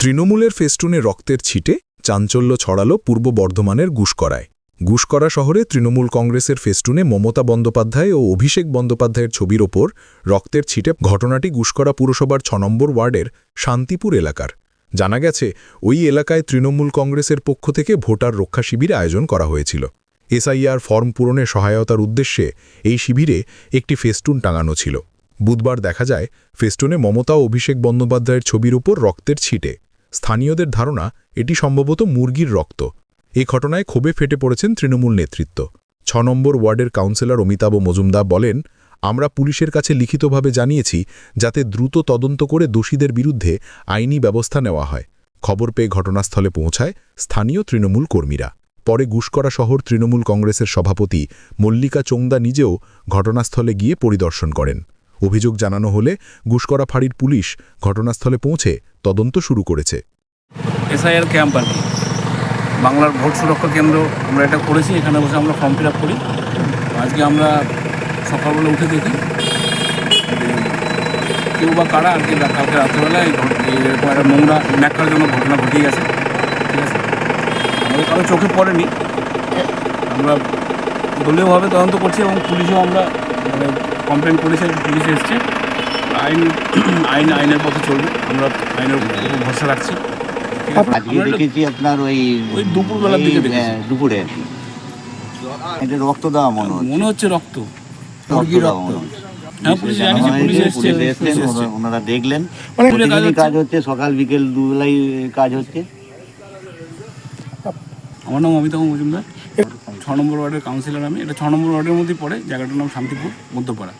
তৃণমূলের ফেস্টুনে রক্তের ছিটে চাঞ্চল্য ছড়ালো পূর্ব বর্ধমানের গুসকরায়। গুসকরা শহরে তৃণমূল কংগ্রেসের ফেস্টুনে মমতা বন্দ্যোপাধ্যায় ও অভিষেক বন্দ্যোপাধ্যায়ের ছবির ওপর রক্তের ছিটে ঘটনাটি গুসকরা পুরসভার ছ নম্বর ওয়ার্ডের শান্তিপুর এলাকার। জানা গেছে, ওই এলাকায় তৃণমূল কংগ্রেসের পক্ষ থেকে ভোটার রক্ষা শিবির আয়োজন করা হয়েছিল। এসআইআর ফর্ম পূরণে সহায়তার উদ্দেশ্যে এই শিবিরে একটি ফেস্টুন টাঙানো ছিল। বুধবার দেখা যায়, ফেস্টুনে মমতা অভিষেক বন্দ্যোপাধ্যায়ের ছবির উপর রক্তের ছিটে স্থানীয়দের ধারণা, এটি সম্ভবত মুরগির রক্ত। এই ঘটনায় ক্ষোভে ফেটে পড়েছেন তৃণমূল নেতৃত্ব। ছ নম্বর ওয়ার্ডের কাউন্সিলর অমিতাভ মজুমদার বলেন, আমরা পুলিশের কাছে লিখিতভাবে জানিয়েছি যাতে দ্রুত তদন্ত করে দোষীদের বিরুদ্ধে আইনি ব্যবস্থা নেওয়া হয়। খবর পেয়ে ঘটনাস্থলে পৌঁছায় স্থানীয় তৃণমূল কর্মীরা। পরে গুসকরা শহর তৃণমূল কংগ্রেসের সভাপতি মল্লিকা চোংদা নিজেও ঘটনাস্থলে গিয়ে পরিদর্শন করেন। অভিযোগ জানানো হলে গুসকরা ফাঁড়ির পুলিশ ঘটনাস্থলে পৌঁছে তদন্ত শুরু করেছে। এসআইআর ক্যাম্প আর বাংলার ভোট সুরক্ষা কেন্দ্র আমরা এটা করেছি, এখানে বসে আমরা ফর্ম ফিল করি। আজকে আমরা সকালবেলা উঠে দেখি কেউ বা কারা আর কি কালকে রাত্রেবেলায় এরকম একটা নোংরা ন্যাক্কারজনক ঘটনা ঘটিয়ে গেছে। ঠিক আছে? আমাদের কারও চোখে পড়েনি। আমরা দলীয়ভাবে তদন্ত করছি এবং পুলিশও আমরা মানে কমপ্লেন করেছি পুলিশ এসছে। আইন আইন আইনের পথে চলবে। আমরা আইনের ভরসা রাখছি। আজকে দেখেছি আপনার ওই দুপুরবেলার দিকে দুপুরে। এটা রক্ত দেওয়া মনে হচ্ছে। মনে হচ্ছে রক্ত। মনে হ্যাঁ ওনারা দেখলেন। হচ্ছে। কাজ হচ্ছে সকাল বিকেল দুবেলাই কাজ হচ্ছে। আমার নাম অমিতাভ মজুমদার। ছ নম্বর ওয়ার্ডের কাউন্সিলর আমি। এটা ছ নম্বর ওয়ার্ডের মধ্যেই পড়ে। জায়গাটার নাম শান্তিপুর, মধ্যপাড়া।